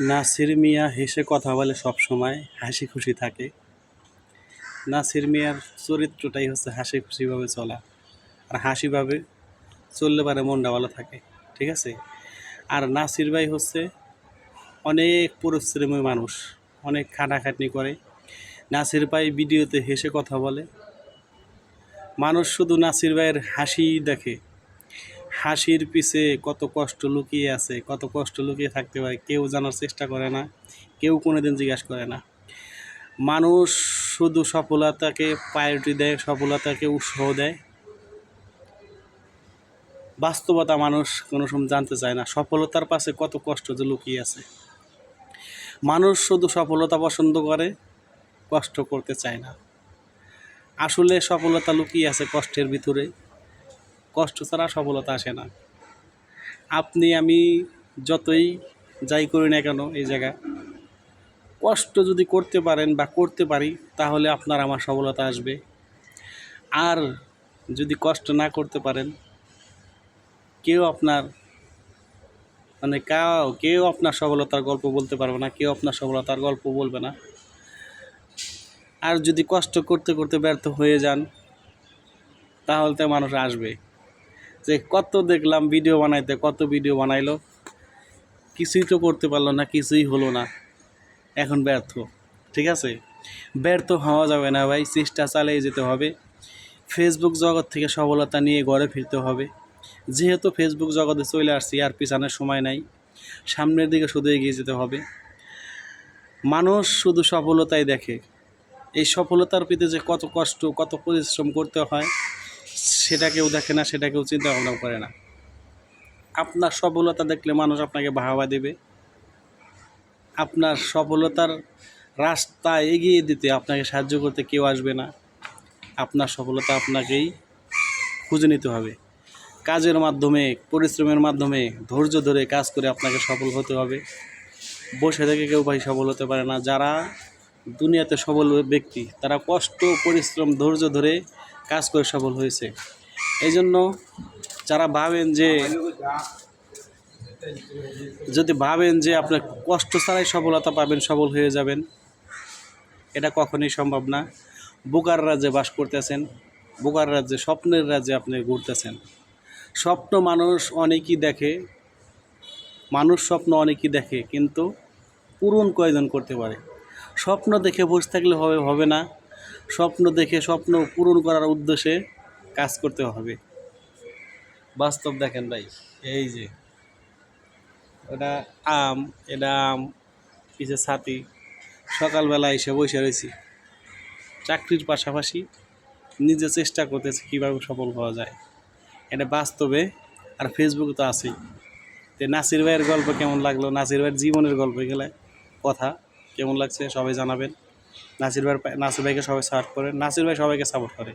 নাসির মিয়া হেসে কথা বলে সব সময়, হাসি খুশি থাকে। নাসির মিয়ার চরিত্রটাই হচ্ছে হাসি খুশিভাবে চলা। আর হাসিভাবে চললে পারে মনটা ভালো থাকে, ঠিক আছে? আর নাসির ভাই হচ্ছে অনেক পরিশ্রমী মানুষ, অনেক খাটাখাটনি করে। নাসির ভাই ভিডিওতে হেসে কথা বলে। মানুষ শুধু নাসির ভাইয়ের হাসি দেখে হাসির পিছে কত কষ্ট লুকিয়ে আছে, কত কষ্ট লুকিয়ে থাকতে পারে কেউ জানার চেষ্টা করে না, কেউ কোনোদিন জিজ্ঞাসা করে না। মানুষ শুধু সফলতাকে প্রায়োরিটি দেয়, সফলতাকে উৎসাহ দেয়। বাস্তবতা মানুষ কোনো সময় জানতে চায় না, সফলতার পাশে কত কষ্ট যে লুকিয়ে আছে। মানুষ শুধু সফলতা পছন্দ করে, কষ্ট করতে চায় না। আসলে সফলতা লুকিয়ে আছে কষ্টের ভিতরে। কষ্ট ছাড়া সফলতা আসে না। আপনি, আমি যতই যাই করি না কেন এই জায়গায়, কষ্ট যদি করতে পারেন বা করতে পারি, তাহলে আপনার আমার সফলতা আসবে। আর যদি কষ্ট না করতে পারেন, কেউ আপনার মানে কাউ, কেউ আপনার সফলতার গল্প বলতে পারবে না, কেউ আপনার সফলতার গল্প বলবে না। আর যদি কষ্ট করতে করতে ব্যর্থ হয়ে যান, তাহলে তো মানুষ আসবে যে কত দেখলাম ভিডিও বানাইতে, কত ভিডিও বানাইলো। কিছুই তো করতে পারল না, কিছুই হলো না। এখন ব্যর্থ, ঠিক আছে? ব্যর্থ হওয়া যাবে না ভাই, চেষ্টা চালিয়ে যেতে হবে। ফেসবুক জগৎ থেকে সফলতা নিয়ে ঘরে ফিরতে হবে। যেহেতু ফেসবুক জগতে চলে আসছি, আর পিছানোর সময় নাই, সামনের দিকে শুধু এগিয়ে যেতে হবে। মানুষ শুধু সফলতাই দেখে। এই সফলতার পিতে যে কত কষ্ট, কত পরিশ্রম করতে হয় সেটা কেউ দেখে না, সেটা কেউ চিন্তা ভাবনা করে না। আপনার সফলতা দেখলে মানুষ আপনাকে বাহাবা দেবে। আপনার সফলতার রাস্তা এগিয়ে দিতে আপনাকে সাহায্য করতে কেউ আসবে না। আপনার সফলতা আপনাকেই খুঁজে নিতে হবে। কাজের মাধ্যমে, পরিশ্রমের মাধ্যমে ধৈর্য ধরে কাজ করে আপনাকে সফল হতে হবে। বসে থেকে কেউ ভাই সফল হতে পারে না। যারা দুনিয়াতে সফল ব্যক্তি, তারা কষ্ট, পরিশ্রম, ধৈর্য ধরে কাজ করে সফল হয়েছে। এই জন্য যারা ভাবেন যে, যদি ভাবেন যে আপনার কষ্ট ছাড়াই সফলতা পাবেন, সফল হয়ে যাবেন, এটা কখনোই সম্ভব না। বোকার রাজ্যে বাস করতেছেন, বোকার রাজ্যে, স্বপ্নের রাজ্যে আপনি ঘুরতেছেন। স্বপ্ন মানুষ অনেকই দেখে, মানুষ স্বপ্ন অনেকই দেখে, কিন্তু পূরণ কয়জন করতে পারে? স্বপ্ন দেখে বসে থাকলে হবে হবে না। স্বপ্ন দেখে, স্বপ্ন পূরণ করার উদ্দেশ্যে কাজ করতে হবে। বাস্তব দেখেন ভাই, এই যে। এটা আম এটা আম, পিছে ছাতি। সকালবেলা এসে বসে রয়েছি। চাকরির পাশাপাশি নিজে চেষ্টা করতেছি কীভাবে সফল হওয়া যায়। এটা বাস্তবে আর ফেসবুকে তো আছেই। তো নাসির ভাইয়ের গল্প কেমন লাগল? নাসির ভাইয়ের জীবনের গল্প গেলে কথা কেমন লাগছে সবাই জানাবেন। নাসির ভাই নাসির ভাইকে সবাই সাপোর্ট করে। নাসির ভাই সবাইকে সাপোর্ট করে।